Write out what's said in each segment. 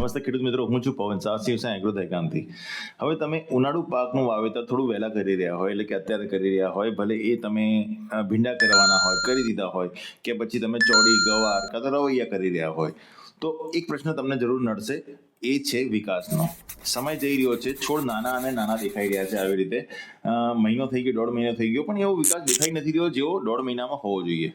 નમસ્તે ખેડૂત મિત્રો, હું છું પવન શાહ શિવસેના એગ્રો દહેગામથી હવે તમે ઉનાળુ પાકનું વાવેતર થોડું વહેલા કરી રહ્યા હોય, એટલે કે અત્યારે કરી રહ્યા હોય, ભલે એ તમે ભીંડા કરવાના હોય, કરી દીધા હોય, કે પછી તમે ચોડી ગવાર કાં તો રવૈયા કરી રહ્યા હોય, તો એક પ્રશ્ન તમને જરૂર નડશે, એ છે વિકાસનો. સમય જઈ રહ્યો છે, છોડ નાના અને નાના દેખાઈ રહ્યા છે આવી રીતે. મહિનો થઈ ગયો, દોઢ મહિનો થઈ ગયો, પણ એવો વિકાસ દેખાઈ નથી રહ્યો જેવો દોઢ મહિનામાં હોવો જોઈએ.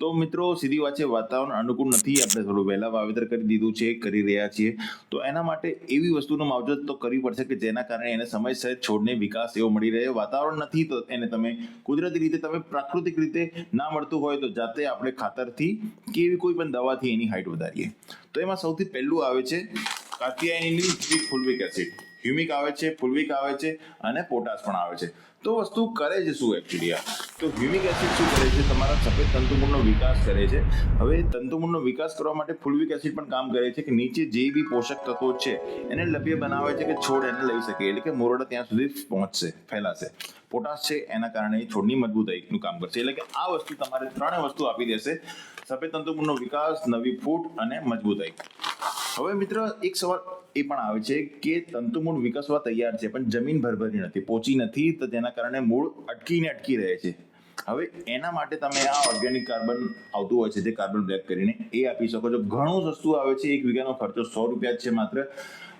તો મિત્રો, સીધી વાત છે, વાતાવરણ અનુકૂળ નથી. આપણે થોડું વહેલા વાવેતર કરી દીધું છે, કરી રહ્યા છીએ. તો એના માટે એવી વસ્તુનો માવજત તો કરવી પડશે કે જેના કારણે એને સમયસર છોડને વિકાસ એવો મળી રહે. વાતાવરણ નથી તો એને તમે કુદરતી રીતે, તમે પ્રાકૃતિક રીતે ના મળતું હોય તો જાતે આપણે ખાતરથી કે એવી કોઈ પણ દવાથી એની હાઇટ વધારીએ. તો એમાં સૌથી પહેલું આવે છે કાતિયાની ફુલવિક એસિડ. હ્યુમિક આવે છે, ફુલવિક આવે છે અને પોટાશ પણ આવે છે. તો વસ્તુ કરે છે શું એકચ્યુઅલી આ? તો હ્યુમિક એસિડ શું કરે છે? તમારા સફેદ તંતુમૂળનો વિકાસ કરે છે. હવે તંતુમૂળનો વિકાસ કરવા માટે ફુલવિક એસિડ પણ કામ કરે છે કે નીચે જે બી પોષક તત્વો છે, એને લભ્ય બનાવે છે કે છોડ એને લઈ શકે. એટલે કે મોરડા ત્યાં સુધી પહોંચશે, ફેલાશે. પોટાશ છે, એના કારણે છોડની મજબૂતાઈનું કામ કરશે. એટલે કે આ વસ્તુ તમારે ત્રણેય વસ્તુ આપી દેશે. સફેદ તંતુમૂળનો વિકાસ, નવી ફૂટ અને મજબૂતાઈ હવે મિત્ર, એક સવાલ એ પણ આવે છે કે તંતુમૂળ વિકસવા તૈયાર છે, પણ જમીન ભરભરી નથી, પોચી નથી, તો તેના કારણે મૂળ અટકીને અટકી રહે છે. હવે એના માટે તમે આ ઓર્ગેનિક કાર્બન આવતું હોય છે જે કાર્બન બ્લેક કરીને એ આપી શકો છો. ઘણું સસ્તું આવે છે, એક વીઘાનો ખર્ચો સો રૂપિયા છે માત્ર.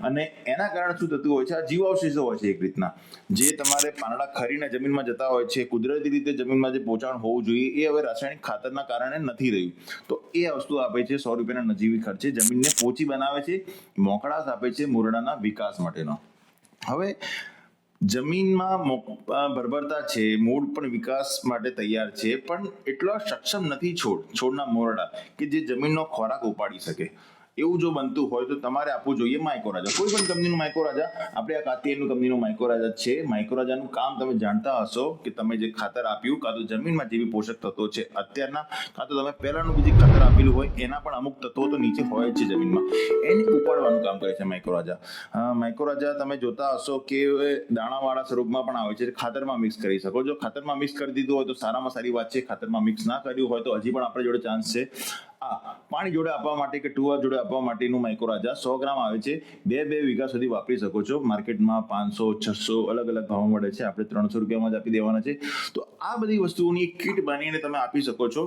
અને એના કારણે શું થતું હોય છે, આ જીવાવશેષો હોય છે એક રીતના. જે તમારે પાંદડા ખરીને જમીનમાં જતા હોય છે, કુદરતી રીતે જમીનમાં જે પોચાણ હોવું જોઈએ એ હવે રાસાયણિક ખાતરના કારણે નથી રહ્યું. તો એ વસ્તુ આપે છે સો રૂપિયાના નજીવી ખર્ચે જમીનને પોચી બનાવે છે, મોકળાશ આપે છે મુરડાના વિકાસ માટેનો. હવે જમીનમાં બરબરતા છે, મૂળ પણ વિકાસ માટે તૈયાર છે, પણ એટલો સક્ષમ નથી છોડ, છોડના મોરડા કે જે જમીનનો ખોરાક ઉપાડી શકે. એવું જો બનતું હોય તો તમારે આપવું જોઈએ માઇકોરાજા કોઈ પણ કંપનીનું માઇકોરાજા આપણે આ કાતિયરનું કંપનીનું માઇકોરાજા છે. માઇકોરાજાનું કામ તમે જાણતા હશો કે તમે જે ખાતર આપ્યું કાં તો જમીનમાં જેવી પોષક તત્વો છે. અત્યારના કાં તો તમે પહેલાનું જે ખાતર આપેલું હોય, એના પણ અમુક તત્વો તો નીચે હોય છે જમીનમાં. એને ઉપાડવાનું કામ કરે છે માઇકોરાજા માઇકોરાજા તમે જોતા હશો કે દાણાવાળા સ્વરૂપમાં પણ આવે છે. ખાતરમાં મિક્સ કરી શકો. જો ખાતરમાં મિક્સ કરી દીધું હોય તો સારામાં સારી વાત છે. ખાતરમાં મિક્સ ના કર્યું હોય તો હજી પણ આપણી જોડે ચાન્સ છે. આ પાણી જોડે આપવા માટે કે ટુવા જોડે આપવા માટેનું માઇક્રોરાજા સો ગ્રામ આવે છે. બે બે વીઘા સુધી વાપરી શકો છો. માર્કેટમાં પાંચસો, છસો અલગ અલગ ભાવ મળે છે. આપણે ત્રણસો રૂપિયામાં જ આપી દેવાના છે. તો આ બધી વસ્તુઓની કીટ બનીને તમે આપી શકો છો.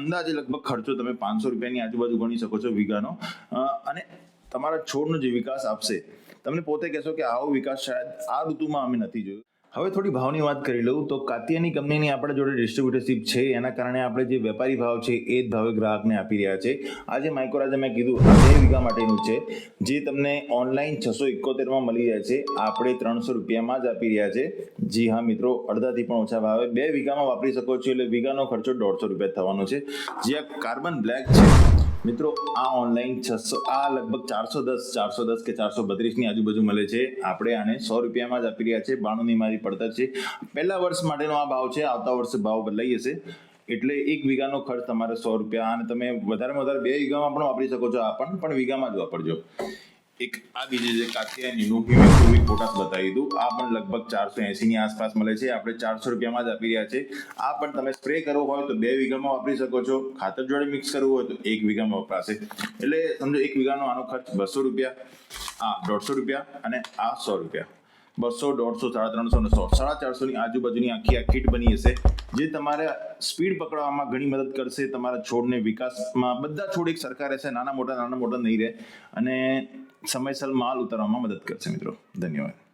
અંદાજે લગભગ ખર્ચો તમે પાંચસો રૂપિયાની આજુબાજુ ગણી શકો છો વીઘાનો. અને તમારા છોડનો જે વિકાસ આપશે, તમને પોતે કહેશો કે આવો વિકાસ શાયદ આ ઋતુમાં અમે નથી જોયો. હવે થોડી ભાવની વાત કરી લઉં. તો કાતિયાની કંપનીની આપણા જોડે ડિસ્ટ્રીબ્યુટરશીપ છે. એના કારણે આપણે જે વેપારી ભાવ છે એ જ ભાવે ગ્રાહકને આપી રહ્યા છે. આજે માઇક્રોરાજા મેં કીધું આ બે વીઘા માટેનું છે. જે તમને ઓનલાઈન છસો એકોતેરમાં મળી રહ્યા છે. આપણે ત્રણસો રૂપિયામાં જ આપી રહ્યા છે. જી હા મિત્રો, અડધાથી પણ ઓછા ભાવે. બે વીઘામાં વાપરી શકો છો એટલે વીઘાનો ખર્ચો દોઢસો રૂપિયા થવાનો છે. જે કાર્બન બ્લેક છે મિત્રો, આ ઓનલાઈન છસો, આ લગભગ ચારસો દસ ચારસો દસ કે ચારસો બત્રીસની આજુબાજુ મળે છે. આપણે આને સો રૂપિયામાં જ આપી રહ્યા છે બાણુંની મારી પડતર છે. પહેલા વર્ષ માટેનો આ ભાવ છે. આવતા વર્ષે ભાવ બદલાઈ જશે. એટલે એક વીઘાનો ખર્ચ તમારે સો રૂપિયા, અને તમે વધારેમાં વધારે બે વીઘામાં પણ વાપરી શકો છો આ પણ પણ વીઘામાં જ વાપરજો. એક આ બીજી જે કાતિયાનીનું હ્યુમિક હ્યુમિક પોટાશ બતાવી દીધું આ પણ લગભગ ચારસો એંસીની આસપાસ મળે છે. આપણે ચારસો રૂપિયામાં જ આપી રહ્યા છે. આ પણ તમે સ્પ્રે કરવો હોય તો બે વીઘામાં વાપરી શકો છો. ખાતર જોડે મિક્સ કરવું હોય તો એક વીઘામાં વપરાશે. એટલે સમજો, એક વીઘાનો આનો ખર્ચ બસો રૂપિયા, આ દોઢસો રૂપિયા અને આ સો રૂપિયા. બસો, દોઢસો, સાડા ત્રણસો ને સો. સાડા ચારસોની આજુબાજુની આખી આ કીટ બની હશે, જે તમારે સ્પીડ પકડવામાં ઘણી મદદ કરશે, તમારા છોડને વિકાસમાં બધા છોડ એક સરખા રહેશે, નાના મોટા નાના મોટા નહીં રહે, અને સમયસર માલ ઉતારવામાં મદદ કરશે મિત્રો. ધન્યવાદ.